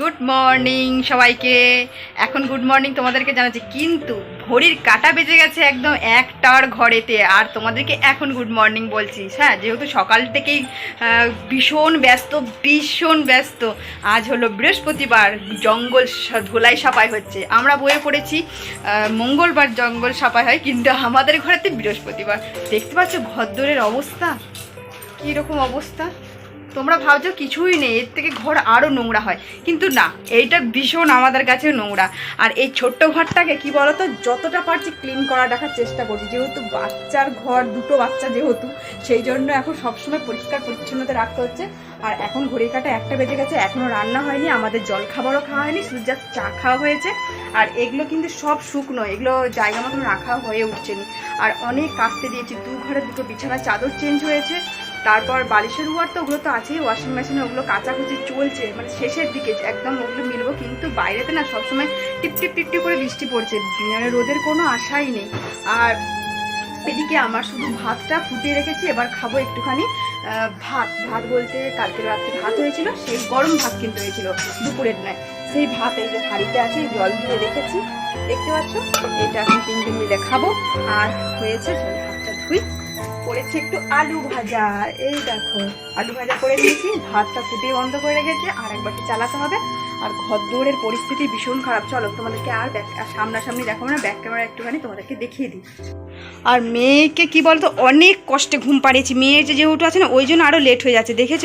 Good morning সবাইকে। এখন good morning তোমাদেরকে জানাচ্ছি। কিন্তু ঘড়ির কাটা বেজে গেছে একদম একটার ঘরেতে। আর তোমাদেরকে এখন গুড মর্নিং বলছি। হ্যাঁ যেহেতু সকাল থেকেই ভীষণ ব্যস্ত ভীষণ ব্যস্ত। আজ হলো বৃহস্পতিবার, জঙ্গল ধুলাই সাপাই হচ্ছে। আমরা বয়ে পড়েছি মঙ্গলবার জঙ্গল সাপাই হয়, কিন্তু আমাদের ঘরেতে বৃহস্পতিবার। দেখতে পাচ্ছ ঘরদোরের অবস্থা? কীরকম অবস্থা? তোমরা ভাবছ কিছুই নেই, এর থেকে ঘর আরও নোংরা হয়। কিন্তু না, এইটা ভীষণ আমাদের কাছে নোংরা। আর এই ছোট্ট ঘরটাকে কি বলতো, যতটা পারছি ক্লিন করা রাখার চেষ্টা করছি। যেহেতু বাচ্চার ঘর, দুটো বাচ্চা যেহেতু, সেই জন্য এখন সবসময় পরিষ্কার পরিচ্ছন্নতা রাখতে হচ্ছে। আর এখন ঘড়ি কাটা একটা বেজে গেছে এখনও রান্না হয়নি, আমাদের জল খাবারও খাওয়া হয়নি, শুধু চা খাওয়া হয়েছে। আর এগুলো কিন্তু সব শুকনো, এগুলো জায়গা মতন রাখা হয়ে উঠছে না। আর অনেক কাস্তে দিয়েছি দু ঘরে দুটো বিছানার চাদর চেঞ্জ হয়েছে। তারপর বালিশের ওয়ার তো ওগুলো তো আছেই ওয়াশিং মেশিনে ওগুলো কাচাকুচি চলছে মানে শেষের দিকে একদম ওগুলো মিলবো, কিন্তু বাইরেতে না সবসময় টিপ টিপ টিপ করে বৃষ্টি পড়ছে মানে রোদের কোনো আশাই নেই। আর এদিকে আমার শুধু ভাতটা ফুটিয়ে রেখেছি, এবার খাব একটুখানি ভাত। ভাত বলতে কালকে রাত্রে ভাত হয়েছিল, সেই গরম ভাত কিন্তু হয়েছিল দুপুরের নয় সেই ভাত এই যে হাঁড়িতে আছে, জল দিয়ে রেখেছি, দেখতে পাচ্ছ? এটা এখন তিনটে মিলে খাব, আর হয়েছে ভাতটা ধুই করেছি একটু আলু ভাজা। এই দেখো, আলু ভাজা করে নিয়েছি, ভাতটা ফুটিয়ে বন্ধ করে রেখেছি, আর একবারটি চালাতে হবে। আর ঘর দৌড়ের পরিস্থিতি ভীষণ খারাপ। চলো, তোমাদেরকে আর ব্যাক সামনাসামনি দেখো না ব্যাক ক্যামেরা একটুখানি তোমাদেরকে দেখিয়ে দিই। আর মেয়েকে কি বলতো, অনেক কষ্টে ঘুম পাড়িয়েছি। মেয়ের যেহেতু আছে না, ওই জন্য আরও লেট হয়ে যাচ্ছে, দেখেছ?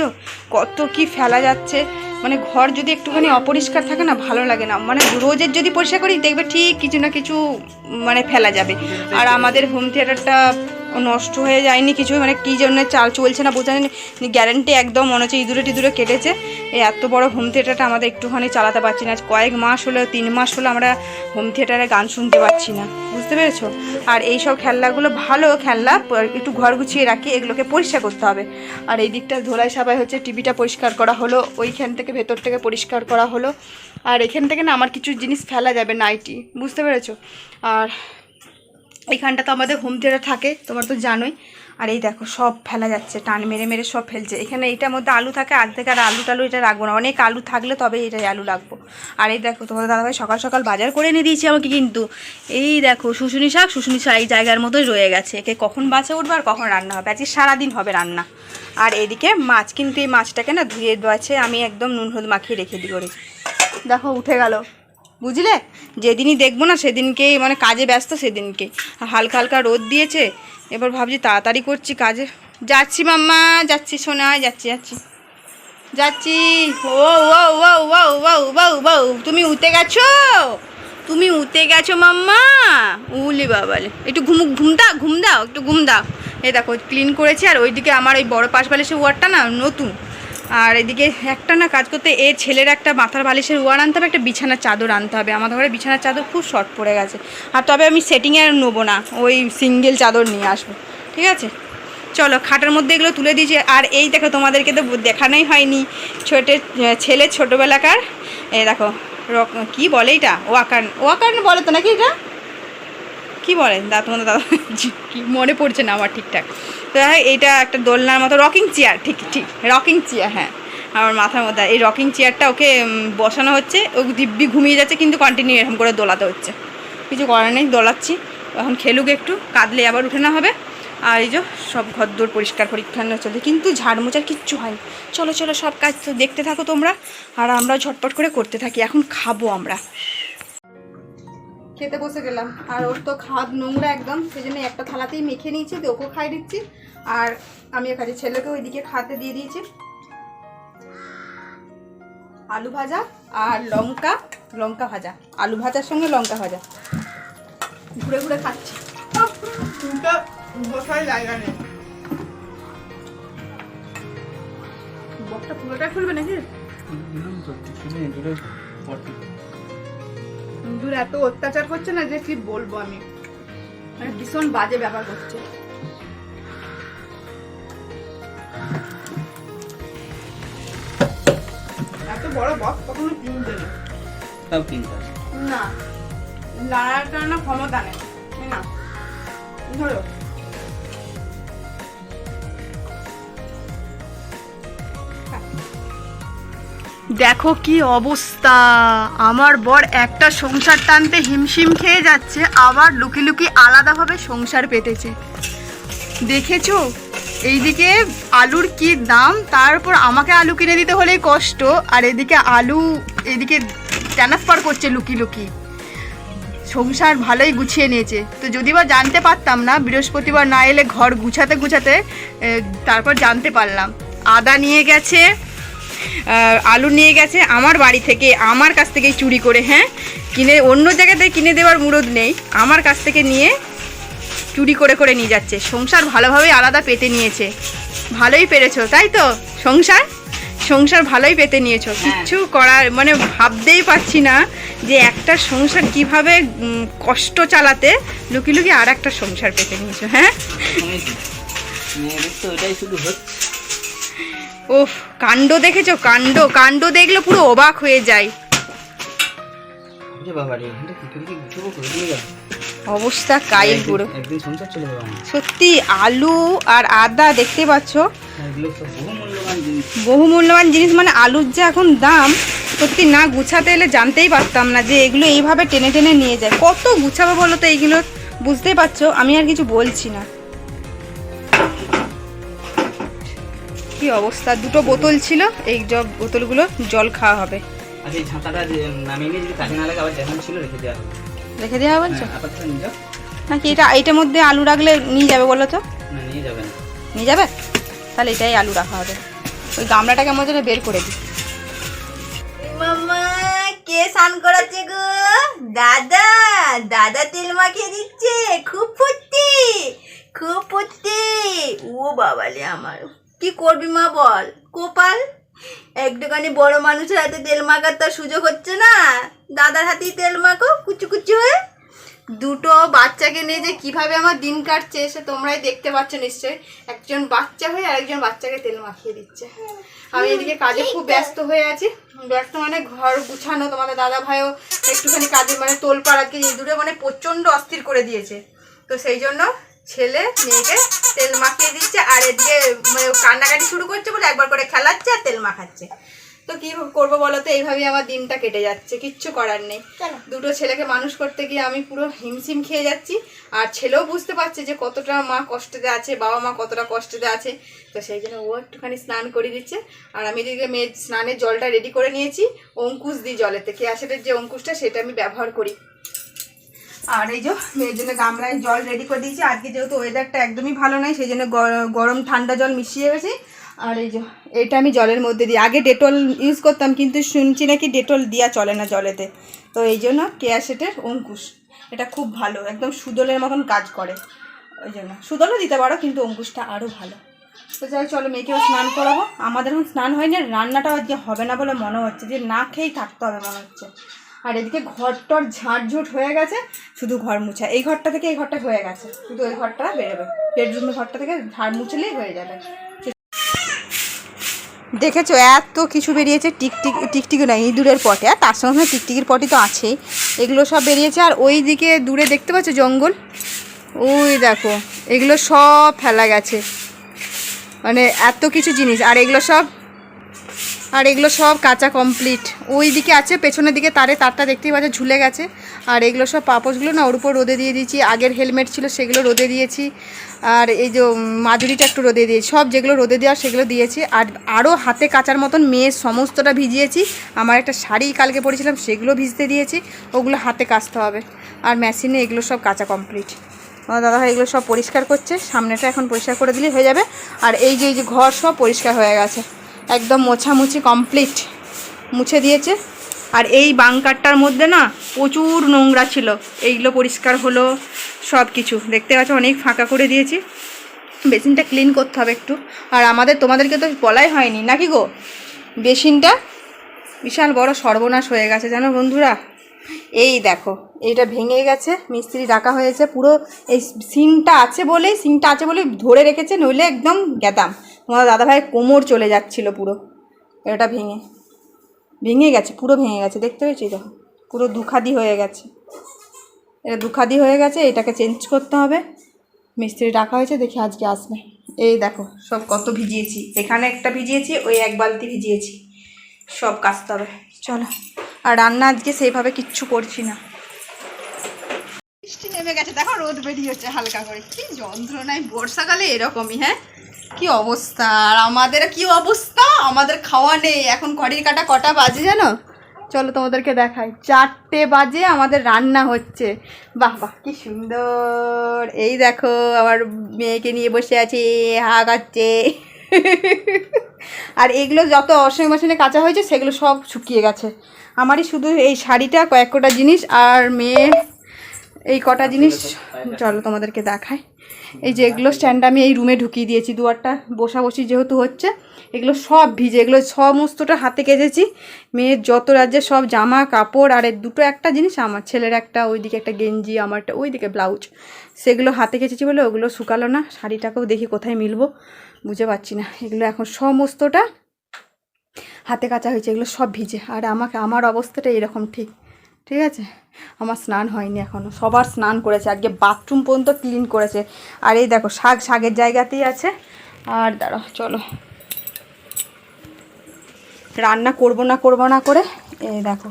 কত কি ফেলা যাচ্ছে। মানে ঘর যদি একটুখানি অপরিষ্কার থাকে না, ভালো লাগে না। মানে রোজের যদি পরিষ্কার করি, দেখবে ঠিক কিছু না কিছু মানে ফেলা যাবে। আর আমাদের হোম থিয়েটারটা নষ্ট হয়ে যায়নি কিছু মানে কী জন্য চাল চলছে না বোঝা গ্যারেন্টি একদম মনে হচ্ছে ইঁদুরে টিদুরে কেটেছে। এই এত বড় হোম থিয়েটারটা আমাদের একটুখানি চালাতে পারছি না। কয়েক মাস হলো, তিন মাস হলো আমরা হোম থিয়েটারে গান শুনতে পাচ্ছি না। বুঝতে পেরেছ? আর এই সব খেলনাগুলো ভালো খেলনা একটু ঘর গুছিয়ে রাখি, এগুলোকে পরিষ্কার করতে হবে। আর এই দিকটা ধোলাই সাবাই হচ্ছে, টিভিটা পরিষ্কার করা হলো, ওইখান থেকে ভেতর থেকে পরিষ্কার করা হলো। আর এখান থেকে না আমার কিছু জিনিস ফেলা যাবে নাইটি, বুঝতে পেরেছ? আর এইখানটা তো আমাদের হোম থিয়েটার থাকে, তোমার তো জানোই। আর এই দেখো, সব ফেলা যাচ্ছে, টান মেরে মেরে সব ফেলছে। এখানে এইটার মধ্যে আলু থাকে থেকে আর আলু টালু এটা রাখব না। অনেক আলু থাকলে তবে এটা আলু রাখব আর এই দেখো, তোমাদের দাদাভাই সকাল সকাল বাজার করে এনে দিয়েছি আমাকে কিন্তু। এই দেখো, শুশুনি শাক শুশুনি শাক এই জায়গার মতোই রয়ে গেছে। একে কখন বাঁচে উঠবে আর কখন রান্না হবে? আজকে সারাদিন হবে রান্না। আর এদিকে মাছ, কিন্তু এই মাছটাকে না ধুয়ে দেওয়াছে আমি একদম নুন হলুদ মাখিয়ে রেখে দিই করে দেখো, উঠে গেল। বুঝলে? যেদিনই দেখব না সেদিনকেই মানে কাজে ব্যস্ত সেদিনকেই আর হালকা হালকা রোদ দিয়েছে, এবার ভাবছি তাড়াতাড়ি করছি কাজে। যাচ্ছি মাম্মা, যাচ্ছি সোনায় যাচ্ছি যাচ্ছি। যাচ্ছি। ও ও তুমি উঠে গেছো? তুমি উঠে গেছো মাম্মা? উলি বাবালে। একটু ঘুম ঘুম দাও ঘুম দাও, একটু ঘুম দাও। এই দেখো ক্লিন করেছি, আর ওইদিকে আমার ওই বড় পাশ বালিশের ওয়ারটা না, নতুন। আর এদিকে একটা না কাজ করতে এ ছেলের একটা মাথার বালিশের ওয়ার আনতে হবে, একটা বিছানার চাদর আনতে হবে। আমাদের ঘরে বিছানার চাদর খুব শর্ট পড়ে গেছে। আর তবে আমি সেটিংয়ে আর নেব না, ওই সিঙ্গেল চাদর নিয়ে আসব। ঠিক আছে? চলো, খাটের মধ্যে এগুলো তুলে দিয়েছি। আর এই দেখো, তোমাদেরকে তো দেখানোই হয়নি। ছোট, ছেলে ছোটোবেলাকার এই দেখো কী বলে এটা? ওয়াকার ওয়াকার বলে তো নাকি এটা? কি বলেন? দা তোমাদের দাদা কি মনে পড়ছে না আমার ঠিকঠাক? তো হ্যাঁ এইটা একটা দোলনার মতো রকিং চেয়ার ঠিক ঠিক রকিং চেয়ার হ্যাঁ। আমার মাথার মধ্যে এই রকিং চেয়ারটা ওকে বসানো হচ্ছে ও দিব্যি ঘুমিয়ে যাচ্ছে কিন্তু কন্টিনিউ এরকম করে দোলাতে হচ্ছে। কিছু করার নেই দোলাচ্ছি। এখন খেলুক একটু কাঁদলে আবার উঠে না হবে। আর এই যে সব ঘরদোর পরিষ্কার পরিচ্ছন্ন চলছে কিন্তু ঝাড় মোচার কিচ্ছু হয়নি। চলো চলো সব কাজ তো দেখতে থাকো তোমরা আর আমরা ঝটপট করে করতে থাকি এখন খাব আমরা। খেতে বসে গেলাম। আর ওর তো খাদ নোংরা একদম সেই জন্য একটা থালাতেই মেখে নিয়েছি তো ওকেও খাই দিচ্ছি। আর আমিও খাচ্ছি ছেলেকে ওইদিকে খাতে দিয়ে দিয়েছি। আলু ভাজা আর লঙ্কা লঙ্কা ভাজা। আলু ভাজার সঙ্গে লঙ্কা ভাজা। ঘুরে ঘুরে খাচ্ছি। বসার জায়গা নেই। বকটা পুরোটা খুলবে নাকি? ইঁদুর এত অত্যাচার করছে না যে কি বলব আমি? মানে ভীষণ বাজে ব্যাপার করছে এত বড় বক্স কখনো কিনবে না। তাও কিনতে না। লড়াটা না ক্ষমতা নেই। না? ধরো দেখো কি অবস্থা। আমার বর একটা সংসার টানতে হিমশিম খেয়ে যাচ্ছে, আবার লুকি লুকি আলাদাভাবে সংসার পেতেছে। দেখেছ? এইদিকে আলুর কি দাম তারপর আমাকে আলু কিনে দিতে হলেই কষ্ট, আর এদিকে আলু, এদিকে ট্রান্সফার করছে লুকি লুকি। সংসার ভালোই গুছিয়ে নিয়েছে। তো যদি বা জানতে পারতাম না, বৃহস্পতিবার না এলে ঘর গুছাতে গুছাতে তারপর জানতে পারলাম। আদা নিয়ে গেছে আলু নিয়ে গেছে আমার বাড়ি থেকে আমার কাছ থেকেই চুরি করে হ্যাঁ? কিনে অন্য জায়গাতে কিনে দেওয়ার মুরদ নেই আমার কাছ থেকে নিয়ে চুরি করে করে নিয়ে যাচ্ছে। সংসার ভালোভাবেই আলাদা পেতে নিয়েছে। ভালোই পেরেছ তাই তো? সংসার? সংসার ভালোই পেতে নিয়েছো। কিচ্ছু করার মানে ভাবতেই পারছি না যে একটা সংসার কীভাবে কষ্ট চালাতে লুকি লুকি আর একটা সংসার পেতে নিয়েছো হ্যাঁ? তো ওইটাই শুধু হচ্ছে। ওফ কাণ্ড দেখেছ? কাণ্ড কাণ্ড দেখলে পুরো অবাক হয়ে যায় অবস্থা কাইল পুরো। সত্যি আলু আর আদা দেখতে পাচ্ছ? জিনিস। বহু মূল্যবান জিনিস মানে আলুর যে এখন দাম সত্যি না গুছাতে এলে জানতেই পারতাম না যে এগুলো এইভাবে টেনে টেনে নিয়ে যায়। কত গুছাবো বলো তো এইগুলো? বুঝতেই পারছ আমি আর কিছু বলছি না। কি অবস্থা? দুটো বোতল ছিল এই জব বোতলগুলো জল খাওয়া হবে। আর এই যে নামিয়ে নিয়ে যদি কাজে না লাগে আবার যেমন ছিল রেখে দেওয়া হবে। রেখে দেওয়া বলছো? হ্যাঁ, আপাতত নিয়ে যাও। নাকি এটা এইটার মধ্যে আলু রাখলে নিয়ে যাবে বলো তো? না নিয়ে যাবে না। নিয়ে যাবে? তাহলে এটাই আলু রাখা হবে। ওই গামলাটাকে আমার জন্য বের করে দিই। মামা কে স্নান করাচ্ছে গো? দাদা দাদা তেল মাখিয়ে দিচ্ছে খুব ফুর্তি খুব ফুর্তি। ও বাবালে আমার। কি করবি মা বল? কোপাল? একটুখানি বড় মানুষের হাতে তেল মাখার তো আর সুযোগ হচ্ছে না। দাদার হাতেই তেল মাখো, কুচু কুচু হয়ে। দুটো বাচ্চাকে নিয়ে যে কীভাবে আমার দিন কাটছে, সে তোমরাই দেখতে পাচ্ছ নিশ্চয়ই। একজন বাচ্চা হয়ে আরেকজন বাচ্চাকে তেল মাখিয়ে দিচ্ছে। আমি এদিকে কাজে খুব ব্যস্ত হয়ে আছি। ব্যস্ত মানে ঘর গুছানো, তোমাদের দাদা ভাইও একটুখানি কাজে মানে তোল পাড়াকে দুটো মানে প্রচণ্ড অস্থির করে দিয়েছে। তো সেই জন্য ছেলে মেয়েকে তেল মাখিয়ে দিচ্ছে আর এদিকে মানে কান্নাকাটি শুরু করছে বলে একবার করে খেলাচ্ছে আর তেল মাখাচ্ছে। তো কি করব বলো তো? এইভাবেই আমার দিনটা কেটে যাচ্ছে কিচ্ছু করার নেই। দুটো ছেলেকে মানুষ করতে গিয়ে আমি পুরো হিমশিম খেয়ে যাচ্ছি আর ছেলেও বুঝতে পারছে যে কতটা মা কষ্টতে আছে বাবা মা কতটা কষ্টতে আছে। তো সেই জন্য ও একটুখানি স্নান করে দিচ্ছে আর আমি এদিকে মেয়ের স্নানের জলটা রেডি করে নিয়েছি অঙ্কুশ দিই জলেতে। কেয়াসেটের যে অঙ্কুশটা সেটা আমি ব্যবহার করি। আর এই যে মেয়ের জন্য গামলায় জল রেডি করে দিয়েছি। আজকে যেহেতু ওয়েদারটা একদমই ভালো নয় সেই জন্য গরম ঠান্ডা জল মিশিয়ে গেছি। আর এই যে, এটা আমি জলের মধ্যে দিই। আগে ডেটল ইউজ করতাম, কিন্তু শুনছি নাকি ডেটল দেওয়া চলে না জলেতে। তো এই জন্য কেয়াসেটের অঙ্কুশ। এটা খুব ভালো, একদম সুদলের মতন কাজ করে। ওই জন্য। সুদলও দিতে পারো, কিন্তু অঙ্কুশটা আরও ভালো। তো যাই চলো মেয়েকেও স্নান করাবো। আমাদের এখন স্নান হয়নি রান্নাটাও আজকে হবে না বলে মনে হচ্ছে। যে না খেয়েই থাকতে হবে মনে হচ্ছে। আর এদিকে ঘরটর ঝাঁটঝুট হয়ে গেছে, শুধু ঘর মুছা। এই ঘরটা থেকে এই ঘরটা হয়ে গেছে শুধু ওই ঘরটা বেরোবে। বেডরুমের ঘরটা থেকে ঝাড় মুছলেই হয়ে যাবে। দেখেছ, এত কিছু বেরিয়েছে টিকটিক টিকটিকি না ইঁদুরের পটে। আর তার সঙ্গে সঙ্গে টিকটিকির পটি তো আছেই। এগুলো সব বেরিয়েছে, আর ওই দিকে দূরে দেখতে পাচ্ছ জঙ্গল? ওই দেখো, এগুলো সব ফেলা গেছে। মানে এত কিছু জিনিস, আর এগুলো সব আর এগুলো সব কাঁচা কমপ্লিট ওই দিকে আছে, পেছনের দিকে তারে, তারটা দেখতেই পাচ্ছে, ঝুলে গেছে। আর এগুলো সব পাপোশগুলো না ওর উপর রোদে দিয়ে দিয়েছি। আগের হেলমেট ছিল, সেগুলো রোদে দিয়েছি। আর এই যে মাজুরিটা একটু রোদে দিয়েছি। সব যেগুলো রোদে দেওয়ার সেগুলো দিয়েছি। আর আরও হাতে কাচার মতন মেয়ের সমস্তটা ভিজিয়েছি। আমার একটা শাড়ি কালকে পরেছিলাম, সেগুলো ভিজতে দিয়েছি। ওগুলো হাতে কাচতে হবে। আর মেশিনে এগুলো সব কাঁচা কমপ্লিট আমার দাদাভাই এগুলো সব পরিষ্কার করছে। সামনেটা এখন পরিষ্কার করে দিলেই হয়ে যাবে। আর এই যে এই যে ঘর সব পরিষ্কার হয়ে গেছে। একদম মোছামুছি কমপ্লিট মুছে দিয়েছে। আর এই বাংকারটার মধ্যে না প্রচুর নোংরা ছিল। এইগুলো পরিষ্কার হলো সব কিছু দেখতে পাচ্ছ, অনেক ফাঁকা করে দিয়েছি। বেসিনটা ক্লিন করতে হবে একটু। আর আমাদের, তোমাদেরকে তো বলাই হয়নি। নাকি গো? বেসিনটা বিশাল বড় সর্বনাশ হয়ে গেছে, জানো বন্ধুরা? এই দেখো, এইটা ভেঙে গেছে, মিস্ত্রি ডাকা হয়েছে। পুরো এই সিনটা আছে বলেই সিংটা আছে বলেই ধরে রেখেছে, নইলে একদম গেদাম তোমার দাদাভাই কোমর চলে যাচ্ছিল পুরো, এটা ভেঙে। ভেঙে গেছে, পুরো ভেঙে গেছে, দেখতে পেয়েছি দেখো পুরো দুখাদি হয়ে গেছে। এটা দুখাদি হয়ে গেছে, এটাকে চেঞ্জ করতে হবে। মিস্ত্রি ডাকা হয়েছে, দেখি আজকে আসবে। এই দেখো, সব কত ভিজিয়েছি। এখানে একটা ভিজিয়েছি, ওই এক বালতি ভিজিয়েছি। সব কাচতে হবে। চলো, আর রান্না আজকে সেইভাবে কিচ্ছু করছি না। বৃষ্টি নেমে গেছে, দেখো রোদ বেরিয়েছে হালকা করে। কি যন্ত্রণায়, বর্ষাকালে এরকমই হ্যাঁ? কি অবস্থা? আর আমাদের কি অবস্থা? আমাদের খাওয়া নেই। এখন ঘড়ির কাটা কটা বাজে জানো? চলো তোমাদেরকে দেখাই। চারটে বাজে আমাদের রান্না হচ্ছে। বাহ বাহ, কি সুন্দর। এই দেখো, আমার মেয়েকে নিয়ে বসে আছে, হা খাচ্ছে। আর এগুলো যত অসময় মশনে কাঁচা হয়েছে, সেগুলো সব শুকিয়ে গেছে। আমারই শুধু এই শাড়িটা, কয়েক কটা জিনিস, আর মেয়ে এই কটা জিনিস চলো তোমাদেরকে দেখাই। এই যে এগুলো স্ট্যান্ড আমি এই রুমে ঢুকিয়ে দিয়েছি দুয়ারটা বসাবসি যেহেতু হচ্ছে। এগুলো সব ভিজে এগুলো সমস্তটা হাতে কেজেছি মেয়ের যত রাজ্যে সব জামা কাপড় আর দুটো একটা জিনিস আমার ছেলের একটা ওইদিকে একটা গেঞ্জি আমারটা ওইদিকে ব্লাউজ। সেগুলো হাতে কেচেছি বলে ওগুলো শুকালো না। শাড়িটাকেও দেখি কোথায় মিলবো বুঝে পাচ্ছি না। এগুলো এখন সমস্তটা হাতে কাচা হয়েছে এগুলো সব ভিজে। আর আমাকে আমার অবস্থাটা এরকম ঠিক। ঠিক আছে? আমার স্নান হয়নি এখনও সবার স্নান করেছে। আজকে বাথরুম পর্যন্ত ক্লিন করেছে। আর এই দেখো, শাক শাকের জায়গাতেই আছে। আর দাঁড়াও, চলো। রান্না করব না করব না করে, এই দেখো,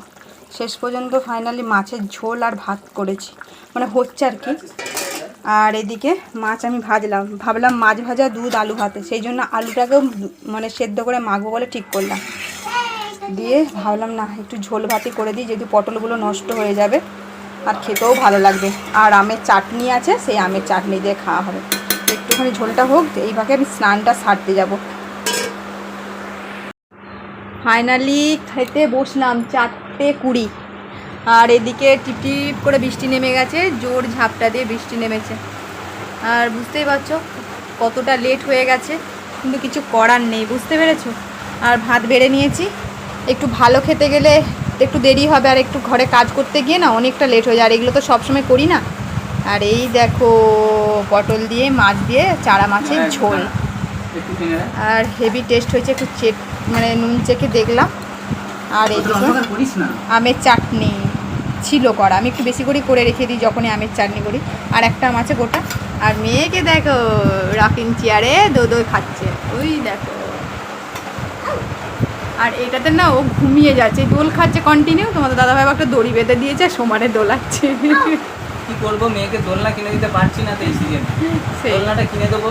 শেষ পর্যন্ত ফাইনালি মাছের ঝোল আর ভাত করেছি। মানে হচ্ছে আর কি। আর এদিকে মাছ আমি ভাজলাম। ভাবলাম মাছ ভাজা দুধ, আলু ভাতে। সেই জন্য আলুটাকেও মানে সেদ্ধ করে মাখবো বলে ঠিক করলাম। দিয়ে ভাবলাম, না, একটু ঝোল ভাতি করে দিই, যেহেতু পটলগুলো নষ্ট হয়ে যাবে আর খেতেও ভালো লাগবে। আর আমের চাটনি আছে, সেই আমের চাটনি দিয়ে খাওয়া হবে। একটুখানি ঝোলটা হোক, এই ফাঁকে আমি স্নানটা সারতে যাব। ফাইনালি খেতে বসলাম চারটে কুড়ি। আর এদিকে টিপ টিপ করে বৃষ্টি নেমে গেছে, জোর ঝাপটা দিয়ে বৃষ্টি নেমেছে। আর বুঝতেই পারছ, কতটা লেট হয়ে গেছে, কিন্তু কিছু করার নেই, বুঝতে পেরেছ? আর ভাত বেড়ে নিয়েছি। একটু ভালো খেতে গেলে একটু দেরি হবে আর একটু ঘরে কাজ করতে গিয়ে না অনেকটা লেট হয়ে যায়। আর এগুলো তো সবসময় করি না। আর এই দেখো পটল দিয়ে মাছ দিয়ে চারা মাছের ঝোল। একটু টেনে রাখ। আর হেভি টেস্ট হয়েছে একটু চেক মানে নুন চেকে দেখলাম। আর এই আমের চাটনি ছিল করা। আমি একটু বেশি করে করে রেখে দিই যখনই আমের চাটনি করি। আর একটা আম আছে গোটা। আর মেয়েকে দেখো রকিং চেয়ারে দো দই খাচ্ছে। ওই দেখো। আর এটাতে না ও ঘুমিয়ে যাচ্ছে দোল খাচ্ছে কন্টিনিউ তোমাদের দাদা দাদাভাই একটা দড়ি বেঁধে দিয়েছে আর সমানে দোলাচ্ছে। কি করব মেয়েকে দোলনা কিনে দিতে পারছি না তো এই সিজন দোলনাটা কিনে দেবো।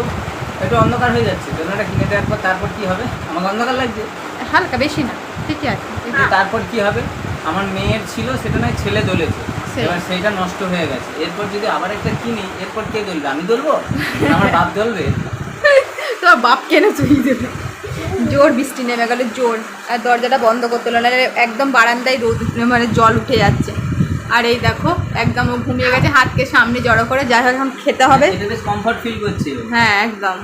একটু অন্ধকার হয়ে যাচ্ছে দোলনাটা কিনে দেওয়ার পর তারপর কি হবে? আমাকে অন্ধকার লাগছে। হালকা বেশি না ঠিকই আছে। তারপর কি হবে? আমার মেয়ের ছিল সেটা নয় ছেলে দোলেছে। এবার সেইটা নষ্ট হয়ে গেছে। এরপর যদি আবার একটা কিনি এরপর কে দোলবে? আমি দোলবো? আমার বাপ দোলবে? তোর বাপ কেন চুই দেবে। জোর বৃষ্টি নেমে গেল জোর। আর দরজাটা বন্ধ করতে হলো না একদম বারান্দায় রোদ মানে জল উঠে যাচ্ছে। আর এই দেখো একদম ও ঘুমিয়ে গেছে হাতকে সামনে জড়ো করে যা হোক এখন খেতে হবে। বেশ কমফর্ট ফিল করছে হ্যাঁ একদম।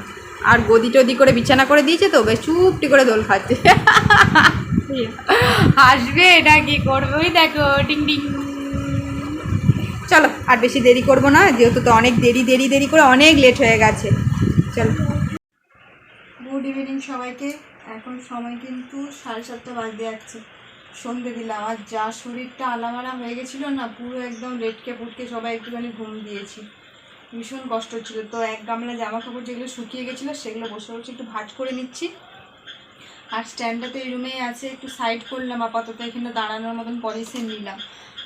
আর গদি টদি করে বিছানা করে দিয়েছে তো বেশ চুপটি করে দোল খাচ্ছে। হাসবে এটা কি করবে? ওই দেখো ডিং ডিং চলো আর বেশি দেরি করব না যেহেতু তো অনেক দেরি দেরি দেরি করে অনেক লেট হয়ে গেছে। চলো। গুড ইভিনিং সবাইকে। এখন সময় কিন্তু সাড়ে সাতটা বাজতে যাচ্ছে। সন্ধে দিলাম। আর যা শরীরটা আলামালা হয়ে গেছিল না, পুরো একদম রেটকে পুটকে সবাই একটুখানি ঘুম দিয়েছি। ভীষণ কষ্ট হচ্ছিল তো এক গামলা জামা কাপড় যেগুলো শুকিয়ে গেছিল, সেগুলো বসে বসে একটু ভাজ করে নিচ্ছি। আর স্ট্যান্ডটা তো এই রুমেই আছে, একটু সাইড করলাম আপাতত, এখানে দাঁড়ানোর মতন পজিশন নিলাম।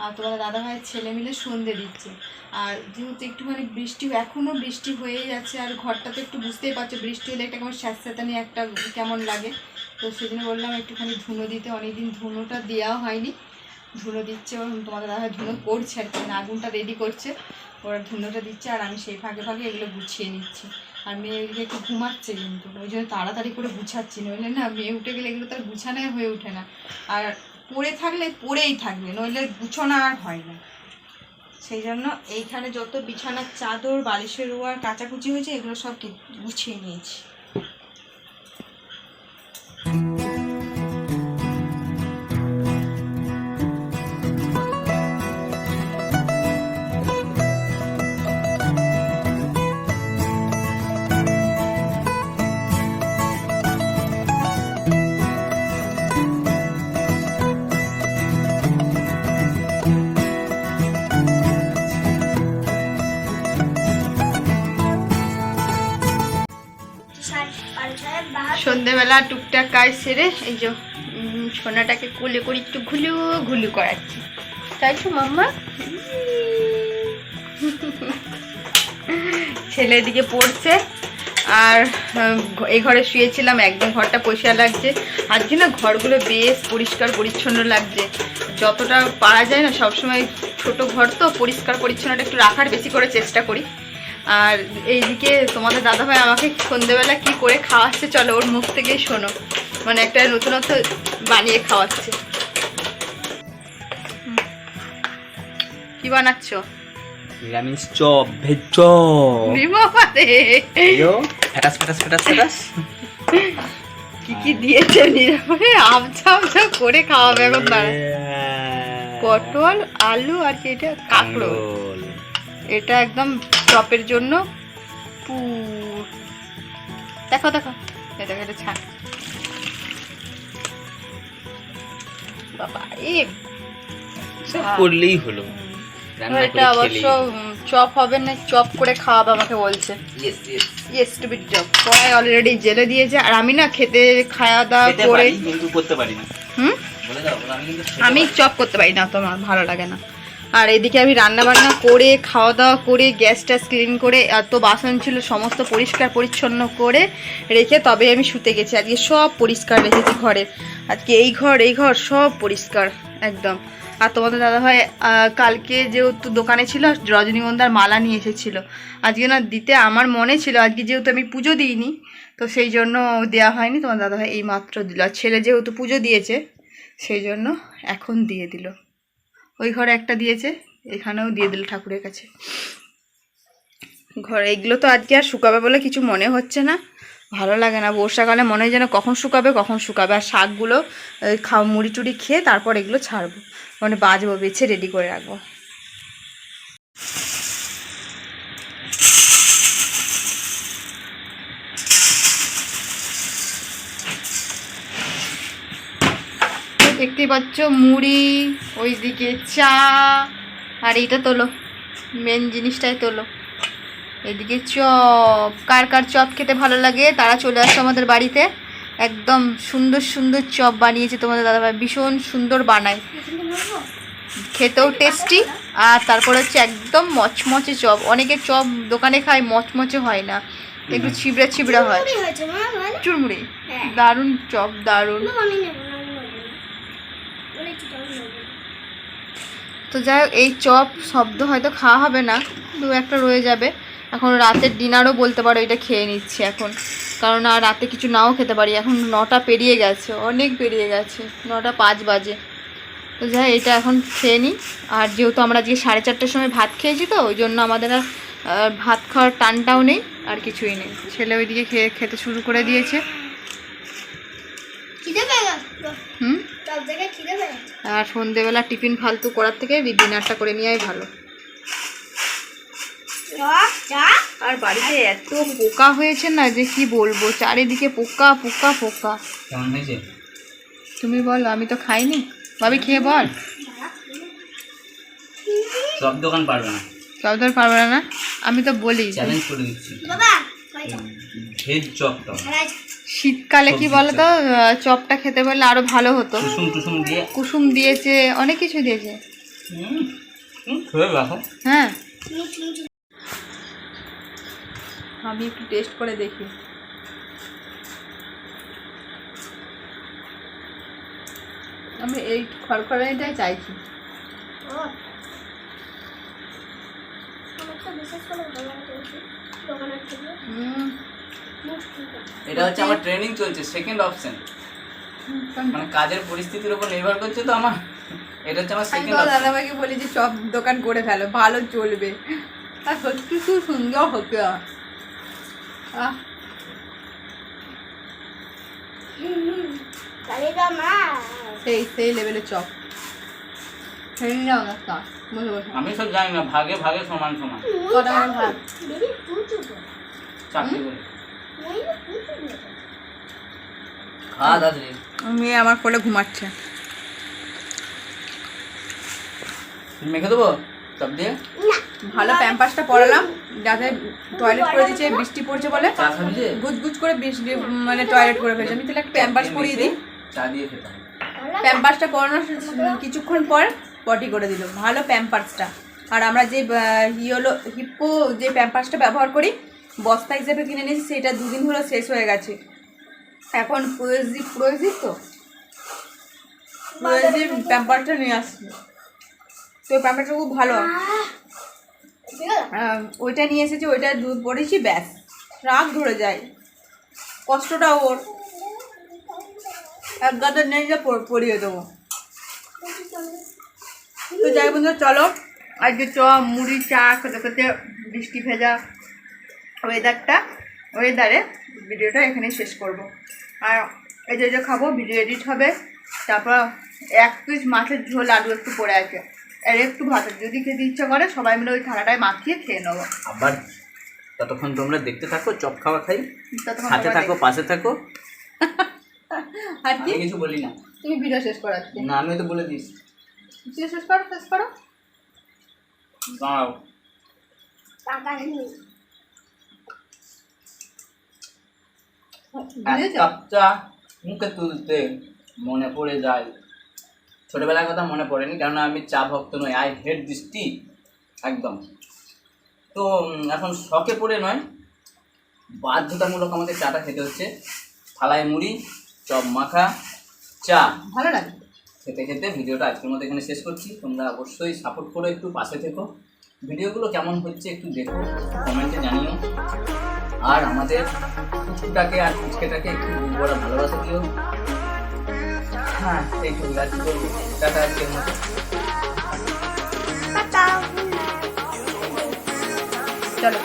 আর তোমার দাদা ভাইয়ের ছেলে মিলে সন্ধে দিচ্ছে। আর যেহেতু একটুখানি বৃষ্টি এখনও বৃষ্টি হয়েই যাচ্ছে, আর ঘরটাতে একটু বুঝতেই পারছ, বৃষ্টি হলে একটা কেমন স্যাঁতস্যাঁতানি একটা কেমন লাগে। তো সেজন্য বললাম একটুখানি ধুনো দিতে, অনেকদিন ধুনোটা দেওয়া হয়নি। ধুনো দিচ্ছে এবং তোমাদের দাদা ভাই ধুনো করছে আর কি মানে আগুনটা রেডি করছে। ওরা ধুনোটা দিচ্ছে আর আমি সেই ফাঁকে ফাঁকে এগুলো গুছিয়ে নিচ্ছি। আর মেয়ে এদিকে একটু ঘুমাচ্ছে কিন্তু, ওই জন্য তাড়াতাড়ি করে গুছাচ্ছি, নইলে না মেয়ে উঠে গেলে এগুলো তার গুছানোই হয়ে ওঠে না। আর পড়ে থাকলে পড়েই থাকবে, নইলে গুছোনা আর হয় না। সেই জন্য এইখানে যত বিছানার চাদর, বালিশের রোয়ার কাচাকুচি হয়েছে, এগুলো সব গুছিয়ে নিয়েছি। টুকটাক কাজ সেরে এই যে সোনাটাকে কোলে করে একটু ঘুলু ঘুলু করাচ্ছি। চাইছো মাম্মা? ছেলে এদিকে পড়ছে, আর এই ঘরে শুয়েছিলাম, একদম ঘরটা পরিষ্কার লাগছে। আজকে না, ঘরগুলো বেশ পরিষ্কার পরিচ্ছন্ন লাগছে। যতটা পারা যায় না, সবসময় ছোট ঘর তো, পরিষ্কার পরিচ্ছন্নটা একটু রাখার বেশি করে চেষ্টা করি। আর এইদিকে তোমাদের দাদাভাই আমাকে সন্ধেবেলা কি করে খাওয়াচ্ছে চলো ওর মুখ থেকেই শোনো। মানে একটা নতুনত্ব বানিয়ে খাওয়াচ্ছে। কি বানাচ্ছো? নিরামিষ চপ ভেজ চপ। বিমারে ফেটাস ফেটাস ফেটাস ফেটাস কি কি দিয়েছে নিরাপদে আমছা আমছা করে খাওয়াবে এখন তারা। পটল আলু আর কি এটা? কাঁকড়ো। এটা একদম চপের জন্য। পুর দেখো দেখো। এটা এটা ছাড়। বাবা এ করলেই হলো। এটা অবশ্য চপ হবে না চপ করে খাওয়াবে আমাকে বলছে। Yes to be chop. কড়াই অলরেডি জেলে দিয়েছে আর আমি না খেতে খাওয়া দাওয়া করে করতে পারি না। হুম? আমি। চপ করতে পারি না তোমার ভালো লাগে না। আর এদিকে আমি রান্না বান্না করে খাওয়া দাওয়া করে, গ্যাস ট্যাস ক্লিন করে, এত বাসন ছিল, সমস্ত পরিষ্কার পরিচ্ছন্ন করে রেখে তবে আমি শুতে গেছি। আজকে সব পরিষ্কার রেখেছি ঘরে। আজকে এই ঘর এই ঘর, সব পরিষ্কার, একদম। আর তোমাদের দাদাভাই কালকে যেহেতু দোকানে ছিল রজনীগন্ধার মালা নিয়ে এসেছিল। আজকে না দিতে আমার মনে ছিল, আজকে যেহেতু আমি পুজো দিইনি, তো সেই জন্য দেওয়া হয়নি। তোমার দাদাভাই এই মাত্র দিল। আর ছেলে যেহেতু পুজো দিয়েছে, সেই জন্য এখন দিয়ে দিল। ওই ঘরে একটা দিয়েছে, এখানেও দিয়ে দিল ঠাকুরের কাছে। ঘরে এগুলো তো আজকে আর শুকাবে বলে কিছু মনে হচ্ছে না, ভালো লাগে না। বর্ষাকালে মনে হয় যেন কখন শুকাবে কখন শুকাবে। আর শাকগুলো খা মুড়ি টুড়ি খেয়ে তারপর এগুলো ছাড়বো। মানে বাজবো, বেছে রেডি করে রাখব। দেখতেই পাচ্ছ মুড়ি ওইদিকে চা আর এইটা তোলো মেন জিনিসটাই তোলো। এদিকে চপ কার কার চপ খেতে ভালো লাগে তারা চলে আসছে আমাদের বাড়িতে। একদম সুন্দর সুন্দর চপ বানিয়েছে তোমাদের দাদাভাই ভীষণ সুন্দর বানায়। খেতেও টেস্টি আর তারপর হচ্ছে একদম মচমচে চপ। অনেকে চপ দোকানে খায় মচমচে হয় না। একটু ছিবড়া ছিবড়া হয়। চুরমুড়ি হ্যাঁ। দারুণ চপ দারুণ না, আমি নেব না আমি নেব না বলেছি তো আমি নেব না। তো যাই হোক এই চপ শব্দ হয়তো খাওয়া হবে না দু একটা রয়ে যাবে। এখন রাতের ডিনারও বলতে পারো এটা খেয়ে নিচ্ছি এখন। কারণ আর রাতে কিছু নাও খেতে পারি। এখন নটা পেরিয়ে গেছে অনেক পেরিয়ে গেছে নটা পাঁচ বাজে। তো যাই এটা এখন খেয়ে নিই। আর যেহেতু আমরা আজকে সাড়ে চারটার সময় ভাত খেয়েছি তো ওই জন্য আমাদের আর ভাত খাওয়ার টানটাও নেই আর কিছুই নেই। ছেলে ওইদিকে খেয়ে খেতে শুরু করে দিয়েছে। হুম? আর সন্ধেবেলা টিফিন ফালতু করার থেকে ডিনারটা করে নেওয়াই ভালো। আর বাড়িতে এত পোকা হয়েছে না যে কি বলব? চারিদিকে পোকা পোকা পোকা। তুমি বলো আমি তো খাইনি। ভাবি খেয়ে বল। সব দোকান পারবে না। সব ধর পারবে না? আমি তো বলি। চ্যালেঞ্জ করে দিচ্ছি। বাবা হয়েছে শীতকালে কি বলো তো চপটা খেতে পারলে আরও ভালো হতো। কুসুম টুসুম দিয়ে। কুসুম দিয়েছে অনেক কিছু দিয়েছে। হ্যাঁ। আমি একটু টেস্ট করে দেখি। আমি এই খড়খড়ানিটাই চাইছি। হুম। এটা হচ্ছে আমার ট্রেনিং চলছে সেকেন্ড অপশন মানে কাজের পরিস্থিতির উপর নির্ভর করছে তো আমার। এটা হচ্ছে আমার সেকেন্ড অপশন দাদাভাইকে বলি যে চপ দোকান করে ফেলো ভালো চলবে। আর সত্যি খুব সুন্দর হতো। সেই সেই লেভেলের চপ। আমি সব জানি না ভাগে ভাগে সমান সমান। কটা চাকরি করে। মেয়ে আমার কোলে ঘুমাচ্ছে। মেখে দেবো? চপ দিয়ে? ভালো প্যাম্পাসটা পরালাম যাতে টয়লেট করে দিচ্ছে বৃষ্টি পড়ছে বলে। চা খাবি যে? গুজ গুজ করে বৃষ্টি মানে টয়লেট করে ফেলছে। আমি তাহলে একটা প্যাম্পাস পরিয়ে দিই। প্যাম্পার্সটা পরানোর কিছুক্ষণ পর পটি করে দিল। ভালো প্যাম্পার্সটা আর আমরা যে ইয়েলো হিপ্পো যে প্যাম্পার্সটা ব্যবহার করি বস্তা হিসেবে কিনে নিয়েছি সেটা দুদিন হলো শেষ হয়ে গেছে। এখন প্রয়োজি প্রয়োজি তো? প্রয়োজি প্যাম্পার্সটা নিয়ে আসছি। তো প্যাম্পারটা খুব ভালো। ওইটা নিয়ে এসেছি ওইটা দুধ পড়েছি ব্যাস। রাগ ধরে যায়। কষ্টটা ওর। এক গাদা নেই যে পর- পরিয়ে দেবো। তো যাই বন্ধু চলো। আজকে চ মুড়ি চা খেতে খেতে বৃষ্টি ভেজা। ওয়েদারটা ওয়েদারে ভিডিওটা এখানেই শেষ করব। আর এই যে যে খাব ভিডিও এডিট হবে। তারপর এক পিস মাছের ঝোল আলু একটু পড়ে আছে। আর একটু ভাত যদি খেতে ইচ্ছা করে সবাই মিলে ওই থালাটায় মাখিয়ে খেয়ে নেব। আবার ততক্ষণ তোমরা দেখতে থাকো চপ খাওয়া খাই। ততক্ষণ সাথে থাকো পাশে থাকো। আর কি? কিছু বলি না তুমি ভিডিও শেষ করাচ্ছি না আমি তো বলে দিস শেষ করো শেষ করো। দাঁড়াও টাকা এক? কাপ চা মুখে তুলতে মনে পড়ে যায়। ছোটবেলার কথা মনে পড়েনি কেননা আমি চা ভক্ত নই আই হেড দিস টি একদম। তো এখন শখে পড়ে নয় বাধ্যতামূলক আমাদের চাটা খেতে হচ্ছে। থালায় মুড়ি চপ মাখা চা। ভালো লাগে খেতে খেতে ভিডিওটা আজকের মতো এখানে শেষ করছি। তোমরা অবশ্যই সাপোর্ট করো একটু পাশে থেকো। ভিডিওগুলো কেমন হচ্ছে একটু দেখো কমেন্টে জানিও। আর আমাদের কুকুরটাকে আর কুচকেটাকে একটু বড় ভালোবাসা দিও। হ্যাঁ এইটুকু আর কি বলব টাটা আজকের মতো। চলো।